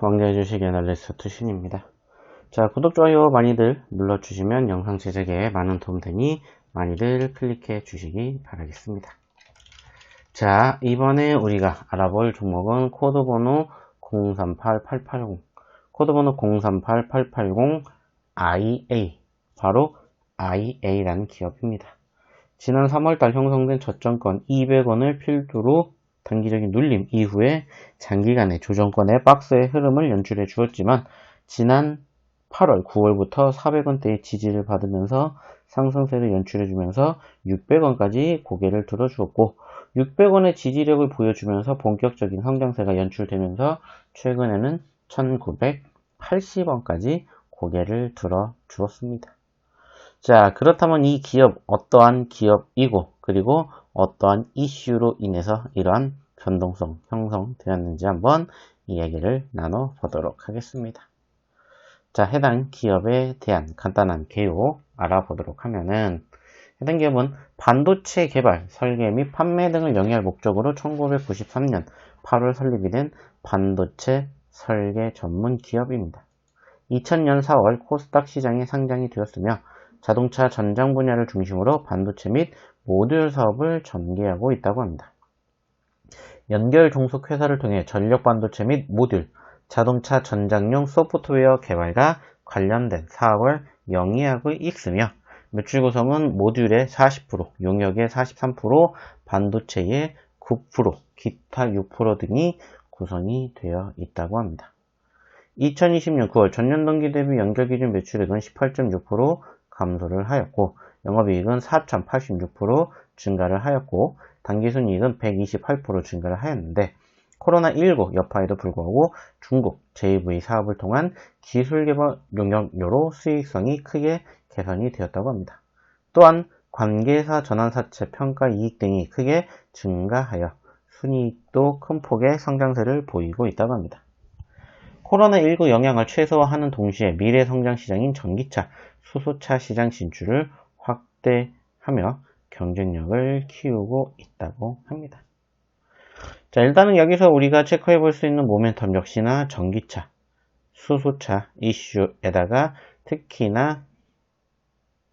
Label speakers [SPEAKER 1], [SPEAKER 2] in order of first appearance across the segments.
[SPEAKER 1] 왕자의 주식 애널리스트 신입니다. 자, 구독, 좋아요 많이들 눌러주시면 영상 제작에 많은 도움 되니 많이들 클릭해 주시기 바라겠습니다. 자, 이번에 우리가 알아볼 종목은 코드번호 038880, 코드번호 038880IA, 바로 IA라는 기업입니다. 지난 3월달 형성된 저점권 200원을 필두로 단기적인 눌림 이후에 장기간의 조정권의 박스의 흐름을 연출해 주었지만 지난 8월, 9월부터 400원대의 지지를 받으면서 상승세를 연출해 주면서 600원까지 고개를 들어 주었고 600원의 지지력을 보여주면서 본격적인 성장세가 연출되면서 최근에는 1980원까지 고개를 들어 주었습니다. 자, 그렇다면 이 기업 어떠한 기업이고 그리고 어떠한 이슈로 인해서 이러한 변동성 형성되었는지 한번 이야기를 나눠 보도록 하겠습니다. 자, 해당 기업에 대한 간단한 개요 알아보도록 하면은 해당 기업은 반도체 개발, 설계 및 판매 등을 영위할 목적으로 1993년 8월 설립이 된 반도체 설계 전문 기업입니다. 2000년 4월 코스닥 시장에 상장이 되었으며 자동차 전장 분야를 중심으로 반도체 및 모듈 사업을 전개하고 있다고 합니다. 연결 종속 회사를 통해 전력 반도체 및 모듈, 자동차 전장용 소프트웨어 개발과 관련된 사업을 영위하고 있으며 매출 구성은 모듈의 40%, 용역의 43%, 반도체의 9%, 기타 6% 등이 구성이 되어 있다고 합니다. 2020년 9월 전년 동기 대비 연결 기준 매출액은 18.6% 감소를 하였고 영업이익은 4,086% 증가를 하였고 당기순이익은 128% 증가를 하였는데 코로나19 여파에도 불구하고 중국 JV 사업을 통한 기술 개발 용역료로 수익성이 크게 개선이 되었다고 합니다. 또한 관계사 전환사채 평가 이익 등이 크게 증가하여 순이익도 큰 폭의 성장세를 보이고 있다고 합니다. 코로나19 영향을 최소화하는 동시에 미래 성장 시장인 전기차, 수소차 시장 진출을 확대하며 경쟁력을 키우고 있다고 합니다. 자, 일단은 여기서 우리가 체크해 볼 수 있는 모멘텀 역시나 전기차, 수소차 이슈에다가 특히나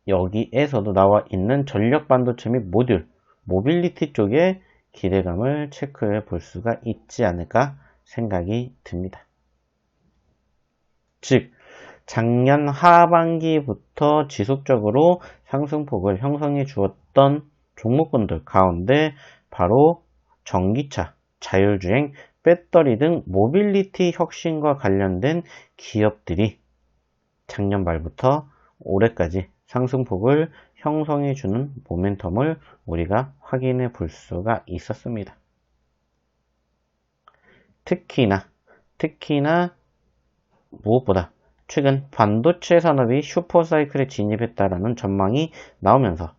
[SPEAKER 1] 여기에서도 나와 있는 전력 반도체 및 모듈, 모빌리티 쪽에 기대감을 체크해 볼 수가 있지 않을까 생각이 듭니다. 즉, 작년 하반기부터 지속적으로 상승폭을 형성해 주었던 종목군들 가운데 바로 전기차, 자율주행, 배터리 등 모빌리티 혁신과 관련된 기업들이 작년 말부터 올해까지 상승폭을 형성해 주는 모멘텀을 우리가 확인해 볼 수가 있었습니다. 특히나 특히나 무엇보다 최근 반도체 산업이 슈퍼사이클에 진입했다라는 전망이 나오면서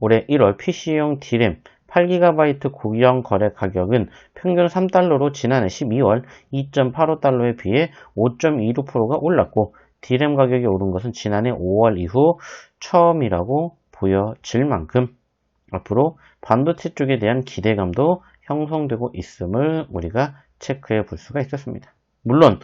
[SPEAKER 1] 올해 1월 PC용 D램 8GB 구형 거래 가격은 평균 3달러로 지난해 12월 2.85달러에 비해 5.26%가 올랐고 D램 가격이 오른 것은 지난해 5월 이후 처음이라고 보여질 만큼 앞으로 반도체 쪽에 대한 기대감도 형성되고 있음을 우리가 체크해 볼 수가 있었습니다. 물론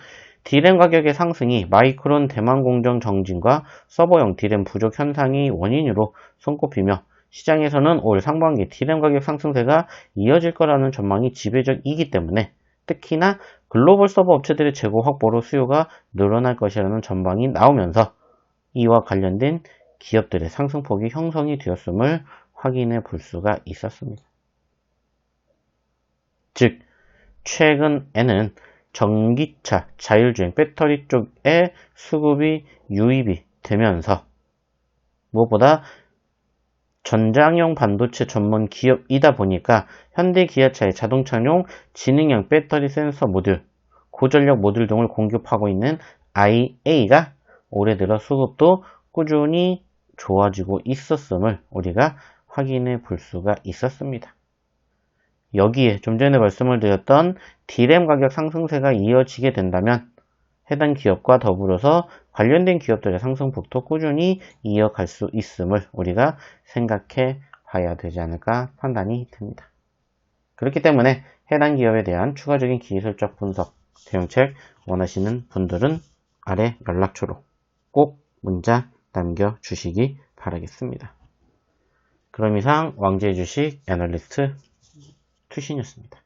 [SPEAKER 1] D램 가격의 상승이 마이크론 대만 공정 정진과 서버용 D램 부족 현상이 원인으로 손꼽히며 시장에서는 올 상반기 D램 가격 상승세가 이어질 거라는 전망이 지배적이기 때문에 특히나 글로벌 서버 업체들의 재고 확보로 수요가 늘어날 것이라는 전망이 나오면서 이와 관련된 기업들의 상승폭이 형성이 되었음을 확인해 볼 수가 있었습니다. 즉, 최근에는 전기차, 자율주행, 배터리 쪽에 수급이 유입이 되면서 무엇보다 전장용 반도체 전문 기업이다 보니까 현대 기아차의 자동차용 지능형 배터리 센서 모듈, 고전력 모듈 등을 공급하고 있는 IA가 올해 들어 수급도 꾸준히 좋아지고 있었음을 우리가 확인해 볼 수가 있었습니다. 여기에 좀 전에 말씀을 드렸던 D램 가격 상승세가 이어지게 된다면 해당 기업과 더불어서 관련된 기업들의 상승폭도 꾸준히 이어갈 수 있음을 우리가 생각해 봐야 되지 않을까 판단이 듭니다. 그렇기 때문에 해당 기업에 대한 추가적인 기술적 분석 대용책 원하시는 분들은 아래 연락처로 꼭 문자 남겨주시기 바라겠습니다. 그럼 이상 왕제의 주식 애널리스트 투신이었습니다.